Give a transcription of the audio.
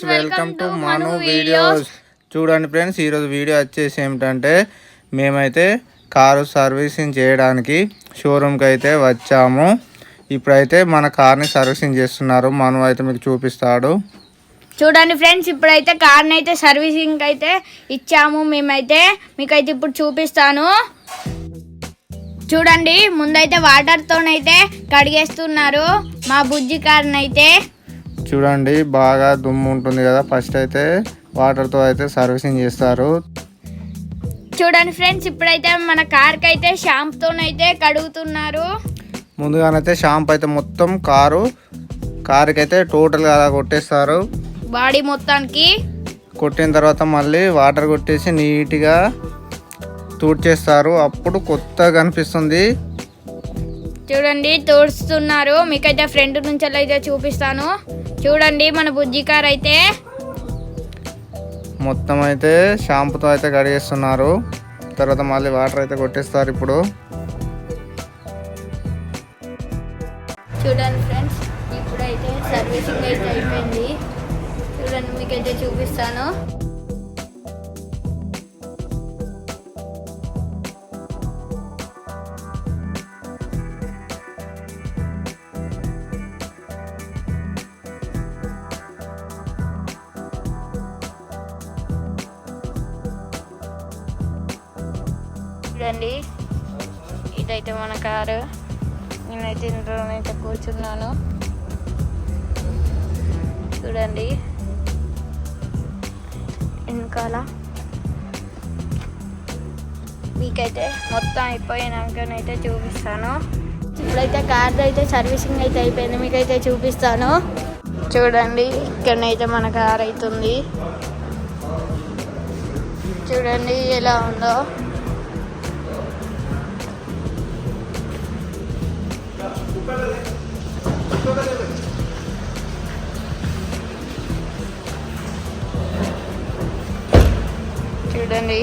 Friends welcome to Manu videos చూడండి friends ఈరోజు video వచ్చేసి ఏమిటంటే మేమైతే కారు సర్వీసింగ్ చేయడానికి షోరూమ్కి అయితే వచ్చాము. ఇప్పుడైతే మన కార్ని సర్వీసింగ్ చేస్తున్నారు. మను అయితే మీకు చూపిస్తాడు. చూడండి ఫ్రెండ్స్ ఇప్పుడైతే కార్ని అయితే సర్వీసింగ్ అయితే ఇచ్చాము. మేమైతే మీకైతే ఇప్పుడు చూపిస్తాను. చూడండి ముందైతే వాటర్తోనైతే కడిగేస్తున్నారు మా బుజ్జి కార్ని అయితే చూడండి బాగా దుమ్ము ఉంటుంది కదా. ఫస్ట్ అయితే వాటర్తో అయితే సర్వీసింగ్ చేస్తారు. చూడండి ఫ్రెండ్స్ ఇప్పుడైతే మన కార్కి అయితే షాంపుతోనైతే కడుగుతున్నారు. ముందుగానైతే షాంపూ అయితే మొత్తం కారు కారుకి అయితే టోటల్గా అలా కొట్టేస్తారు. బాడీ మొత్తానికి. కొట్టిన తర్వాత మళ్ళీ వాటర్ కొట్టేసి నీట్గా తూడ్చేస్తారు. అప్పుడు కొత్తగా కనిపిస్తుంది. చూడండి తోడుస్తున్నారు. మీకైతే ఫ్రంట్ నుంచి అయితే చూపిస్తాను. చూడండి మన బుజ్జి కార్ అయితే. మొత్తం అయితే షాంపుతో అయితే కడిగేస్తున్నారు. తర్వాత మళ్ళీ వాటర్ అయితే కొట్టేస్తారు ఇప్పుడు. చూడండి ఫ్రెండ్స్ ఇప్పుడైతే సర్వీసింగ్ అయితే అయిపోయింది. చూడండి మీకైతే చూపిస్తాను. చూడండి. ఇదైతే మన కారు. నేనైతే ఇంట్లోనైతే కూర్చున్నాను. చూడండి. వెనకాల. మీకైతే మొత్తం అయిపోయినాకనైతే చూపిస్తాను. ఇప్పుడైతే కార్ అయితే సర్వీసింగ్ అయితే అయిపోయింది. మీకైతే చూపిస్తాను. చూడండి ఇక్కడనైతే మన కార్ అవుతుంది చూడండి ఎలా ఉందో. చూడండి.